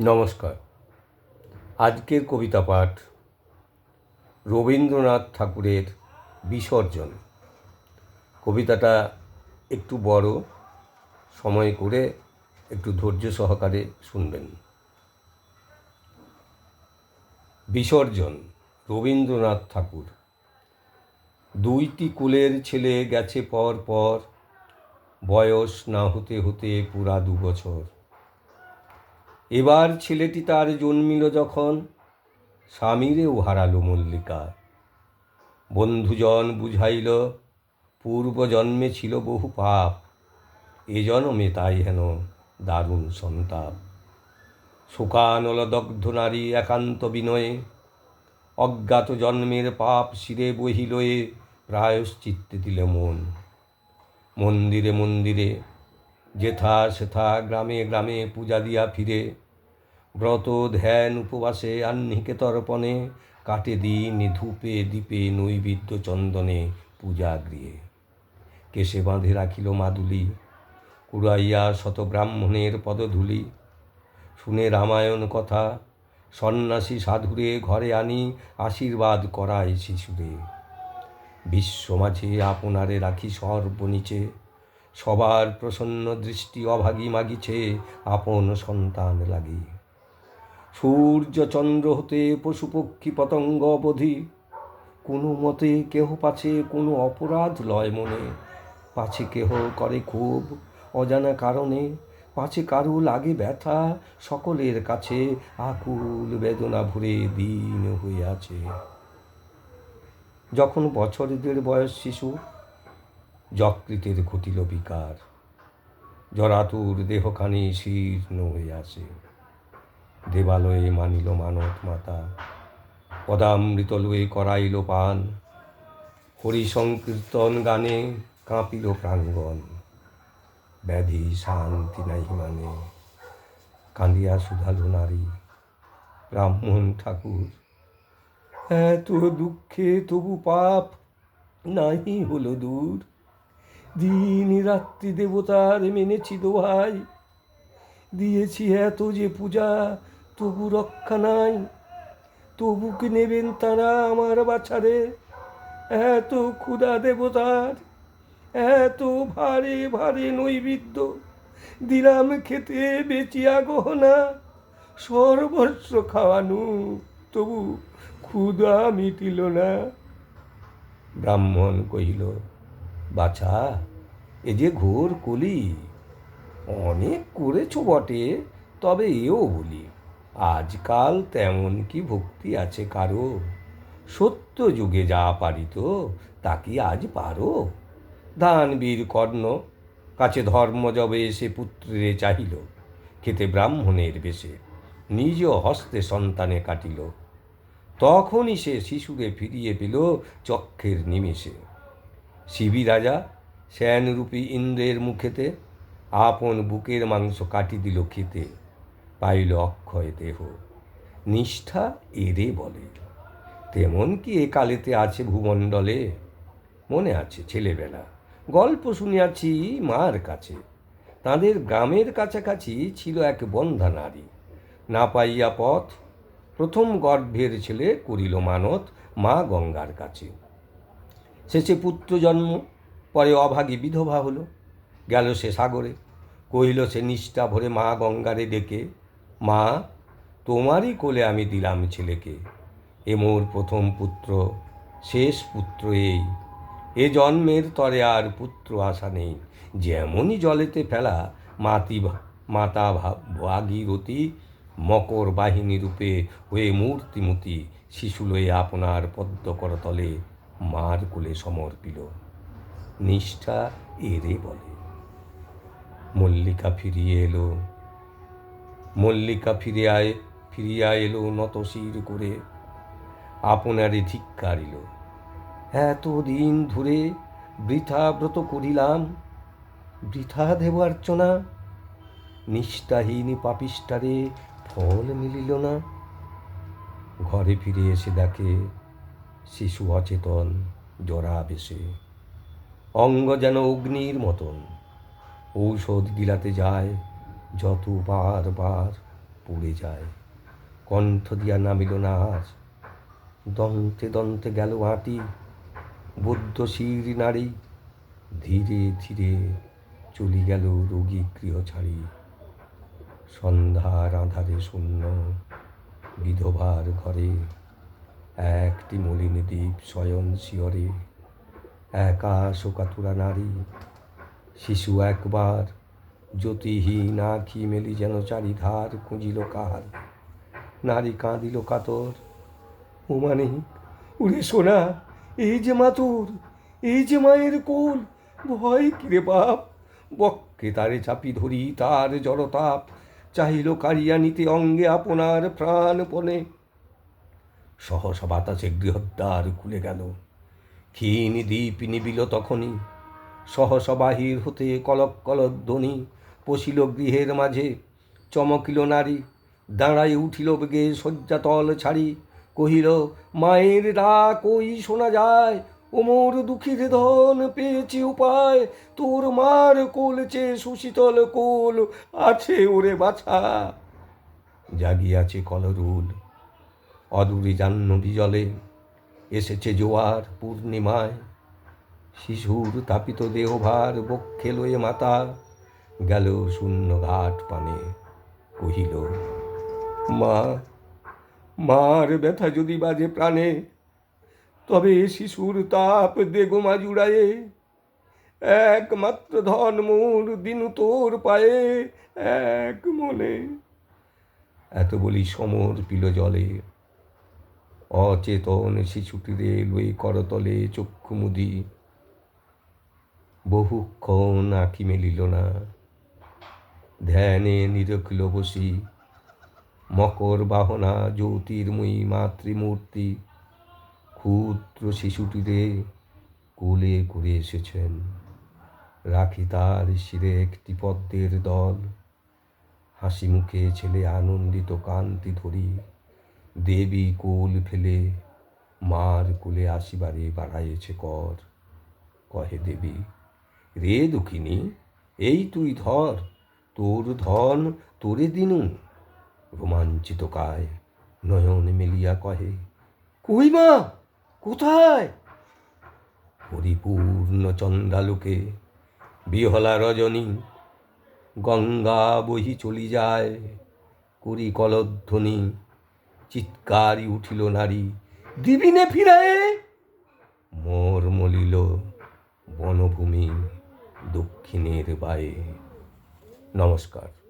নমস্কার। আজকের কবিতা পাঠ রবীন্দ্রনাথ ঠাকুরের বিসর্জন। কবিতাটা একটু বড়, সময় করে একটু ধৈর্য সহকারে শুনবেন। বিসর্জন, রবীন্দ্রনাথ ঠাকুর। দুইটি কুলের ছেলে গেছে পর পর বয়স না হতে হতে পুরা দু বছর। এবার ছেলেটি তার জন্মিল যখন স্বামীরেও হারালো মল্লিকা। বন্ধুজন বুঝাইল, পূর্বজন্মে ছিল বহু পাপ, এ জন্মে তাই হেন দারুণ সন্তাপ। শোকানল দগ্ধ নারী একান্ত বিনয়ে, অজ্ঞাত জন্মের পাপ শিরে বহিলয়ে প্রায়শ্চিত্তে দিল মন। মন্দিরে মন্দিরে, যেথা সেথা গ্রামে গ্রামে পূজা দিয়া ফিরে ব্রত ধ্যান উপবাসে আহ্নিকে তর্পণে কাটে দিন ধূপে দীপে নৈবেদ্য চন্দনে পূজা গৃহে কেশে বাঁধে রাখিল মাদুলি, কুড়াইয়া শত ব্রাহ্মণের পদধূলি। শুনে রামায়ণ কথা, সন্ন্যাসী সাধুরে ঘরে আনি আশীর্বাদ করায় শিশুরে। বিশ্ব মাঝে আপনারে রাখি সর্বনিচে সবার প্রসন্ন দৃষ্টি অভাগী মাগিছে আপন সন্তান লাগি। সূর্য চন্দ্র হতে পশু পক্ষী পতঙ্গ অবধি। কোনো মতে কেহ পাছে কোনো অপরাধ লয় মনে। পাছে কেহ করে খুব অজানা কারণে। পাছে কারু লাগে ব্যথা, সকলের কাছে আকুল বেদনা ভরে দিন হইয়াছে যখন বছর দেড় বয়স শিশু, যকৃতের ঘটিল বিকার। জরাতুর দেহখানি শীর্ণ হইয়াছে দেবালয়ে মানিল মানত মাতা। পদামৃত লয়ে করাইল পান। হরি সংকীর্তন গানে কাঁপিল প্রাঙ্গণ। ব্যাধি শান্তি নাই মানে। কান্দিয়া সুধালো নারী। ব্রাহ্মণ ঠাকুর, এত দুঃখে তবু পাপ নাহি হলো দূর। দিন রাত্রি দেবতার মেনেছি দোহাই। দিয়েছি এত যে পূজা তবু রক্ষা নাই, তবু কি নেবেন তারা আমার বাছারে? এত ক্ষুধা দেবতার, এত ভারে ভারে নৈবেদ্য দিলাম খেতে বেচিয়া গহনা। সর্বস্ব খাওয়ানো, তবু ক্ষুধা মিটিল না। ব্রাহ্মণ কহিল, বাছা, এ যে ঘোর কলি, অনেক করেছ বটে, তবে এও বলি। আজকাল তেমন কি ভক্তি আছে কারও? সত্য যুগে যা পারিত, তা কি আজ পারো? দানবীর কর্ণ, কাছে ধর্ম যবে এসে পুত্রে চাহিল, খেতে ব্রাহ্মণের বেশে, নিজ হস্তে সন্তানে কাটিল। তখনই সে শিশুকে ফিরিয়ে পেল চক্ষের নিমেষে। শিবি রাজা শ্যানরূপী ইন্দ্রের মুখেতে, আপন বুকের মাংস কাটি দিল খেতে। পাইল অক্ষয় দেহ। নিষ্ঠা এরে বলে, তেমন কি এ কালেতে আছে ভূমণ্ডলে? মনে আছে ছেলেবেলা। গল্প শুনিয়াছি মার কাছে। তাদের গ্রামের কাছাকাছি ছিল এক বন্ধা নারী। না পাইয়া পথ, প্রথম গর্ভের ছেলে করিল মানত মা গঙ্গার কাছে। শেষে পুত্র জন্ম, পরে অভাগী বিধবা হলো। গেল সে সাগরে। কহিল, সে নিষ্ঠা ভরে মা গঙ্গারে ডেকে মা, তোমারই কোলে আমি দিলাম ছেলেকে। এ মোর প্রথম পুত্র, শেষ পুত্র এই। এ জন্মের তরে আর পুত্র আশা নেই। যেমনই জলেতে ফেলা, মাতি মাতা ভাগীরথী, মকর বাহিনী রূপে হয়ে মূর্তিমতি শিশু লয়ে আপনার পদ্ম করতলে মার কোলে সমর্পিল। নিষ্ঠা এরে বলে। মল্লিকা ফিরিয়ে এলো। মল্লিকা ফিরে আয় ফিরিয়া এলো নতশির করে। আপনারে ধিক্কারিল এত দিন ধরে বৃথা ব্রত করিলাম, বৃথা দেবার্চনা নিষ্ঠাহীন পাপিষ্ঠারে ফল মিলিল না। ঘরে ফিরে এসে দেখে শিশু অচেতন জরা বেশে। অঙ্গ যেন অগ্নির মতন। ঔষধ গিলাতে যায়। যত বার বার পুড়ে যায়। কণ্ঠ দিয়া নামিল না আজ। দন্তে দন্তে গেল আঁটি বৌদ্ধ শির নারী ধীরে ধীরে চলি গেল রোগী গৃহ ছাড়ি। সন্ধ্যার আধারে শূন্য বিধবার ঘরে। একটি মলিন দ্বীপ শয়ন শিয়রে। একা শোকাতুরা নারী। শিশু একবার জ্যোতিহীন আখি মেলি যেন চারিধার খুঁজিল কার নারী কাঁদিল কাতর। ও মানে উড়ে সোনা, এই যে মাতুর, এই যে মায়ের কোল, ভয় কিরে বাপ। বক্ষে তারে চাপি ধরি তার জড়তাপ, চাহিল কারিয়া নিতে অঙ্গে আপনার প্রাণপণে। সহসা বাতাসে গৃহদ্বার খুলে গেল। ক্ষীণ দ্বীপ নিবিল তখনই। সহসা বাহির হতে কলক কলক ধ্বনি। পশিল গৃহের মাঝে, চমকিল নারী। দাঁড়াই উঠিল বেগে শয্যাতল ছাড়ি। কহিল, মায়ের ডাক ওই শোনা যায়। ওমর দুঃখীর ধন পেয়েছি উপায়। তোর মার কোলছে সুশীতল কোল আছে ওরে বাছা। জাগিয়াছে কলরুল। অদূরে জাহ্নবী জলে এসেছে জোয়ার পূর্ণিমায়। শিশুর তাপিত দেহভার বক্ষে লয়ে মাতা গেল শূন্য ঘাট পানে। কহিল, মা, মার ব্যথা যদি বাজে প্রাণে, তবে শিশুর তাপ দেগমা জুড়ায়ে। একমাত্র ধন মোর দিনু তোর পায়ে, এক মনে। এত বলি সমর পিল জলে। অচেতন শিশুটিরে লই করতলে চক্ষু মুদি। বহুক্ষণ আঁকি মেলিল না। ধ্যানে নিরখিল বসি মকর বাহনা, জ্যোতির্ময়ী, মাতৃমূর্তি, ক্ষুদ্র শিশুটিরে কোলে করে এসেছেন। রাখি তার শিরে একটি পদ্মের দল। হাসি মুখে ছেলে আনন্দিত কান্তি ধরি। দেবী কোল ফেলে, মার কোলে আসিবারে বাড়াইছে কর। কহে দেবী, রে দুঃখিনী, এই তুই ধর তোর ধন তোরে দিনু। রোমাঞ্চিত কায় নয়ন মেলিয়া কহে, কই মা? কোথায়? পরিপূর্ণ চন্দ্রালোকে বিহলা রজনী গঙ্গা বহি চলি যায়। করি কলধ্বনি চিৎকারি উঠিল নারী দিবিনে ফিরায়ে? মোর মলিল বনভূমি দক্ষিণের বায়ে নমস্কার।